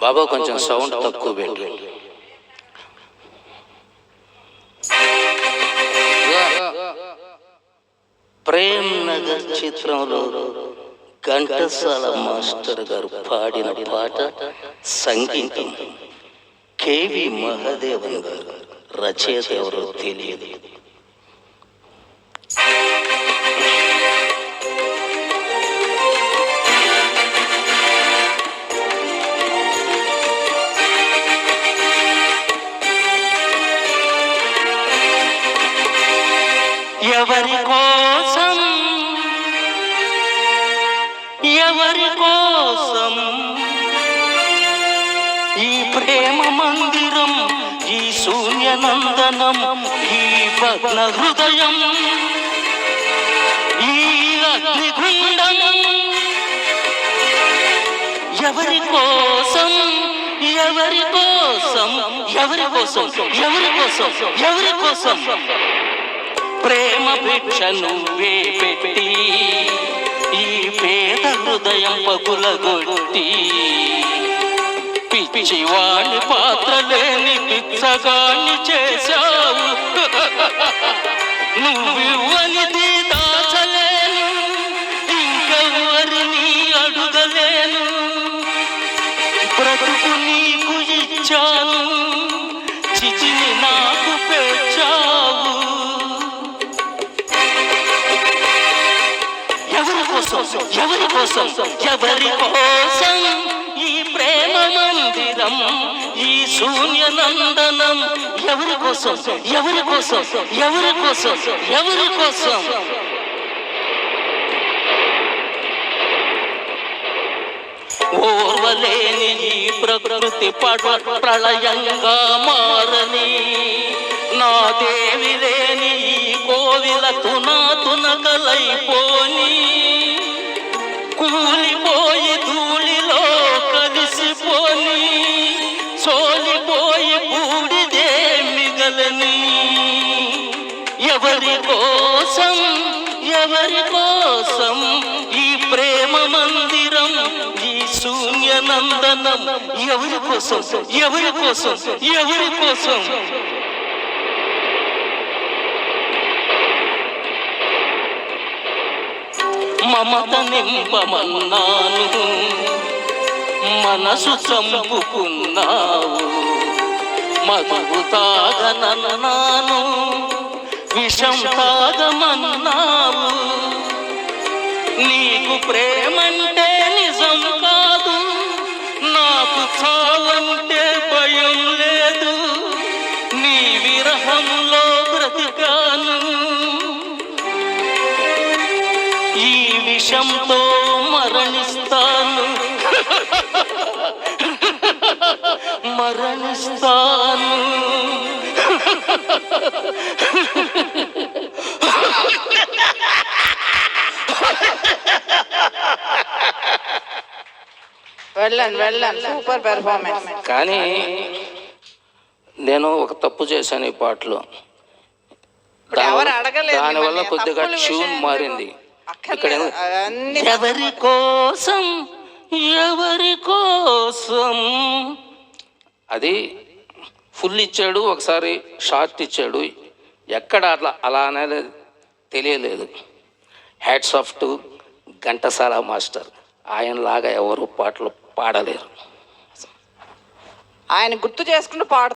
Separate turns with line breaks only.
బాబా కొంచెం సౌండ్ తక్కువ పెట్టు. ప్రేమ్ నగర్ చిత్రంలో ఘంటసాల మాస్టర్ గారు పాడిన పాట సంగీతం. కేవి మహాదేవన్ గారు రచయిత ఎవరో తెలియదు. ఎవరి కోసం? ఎవరి కోసం? ఈ ప్రేమ మందిరం ఈ శూన్యనందనం ఈ భగ్న హృదయం ఈ అగ్నిగుండం ఎవరి కోసం? ఎవరి కోసం? ఎవరి కోసం? ఎవరి కోసం? ఎవరి కోసం? ప్రేమ భిక్ష నువ్వే పెట్టి ఈ పేద హృదయం పగులగొట్టి. పిచ్చివాణి పాత్ర లేని పిచ్చగాన్ని చేశావు. నువ్వు ఎవరి కోసం ఎవరి కోసం ఈ ప్రేమ మందిరం ఈ శూన్య నందనం ఎవరి కోసం ఎవరి కోసం ఎవరి కోసం ఎవరి కోసం ఓర్వలేని ఈ ప్రకృతి పడ ప్రళయంగా మారని నా దేవి లేని ఈ కోవిల తునా తునకలైపోని కూలిపోయి ధూళిలో కలిసిపోయి సోలిపోయి బూడిదే మిగలని. ఎవరి కోసం ఎవరి కోసం ఈ ప్రేమ మందిరం ఈ శూన్య నందనం ఎవరి కోసం ఎవరి కోసం ఎవరి కోసం? మమత నింపమన్నాను. మనసు చంపుకున్నావు. మధు తాగనన్నాను. విషం తాగమన్నా విషంతో మరణిస్తాను. మరణిస్తాను.
వెళ్ళండి వెళ్ళండి. సూపర్ పెర్ఫార్మెన్స్
కానీ నేను ఒక తప్పు చేశాను ఈ పాటలో. దానివల్ల. కొద్దిగా ట్యూన్ మారింది. ఎవరి కోసం ఎవరి కోసం? అది ఫుల్ ఇచ్చాడు ఒకసారి షార్ట్ ఇచ్చాడు. ఎక్కడ అట్లా అలా అనేది తెలియలేదు. Hats off to Ghantasala master. ఆయనలాగా ఎవరు పాటలు పాడలేరు.
ఆయన గుర్తు చేసుకుంటూ పాడు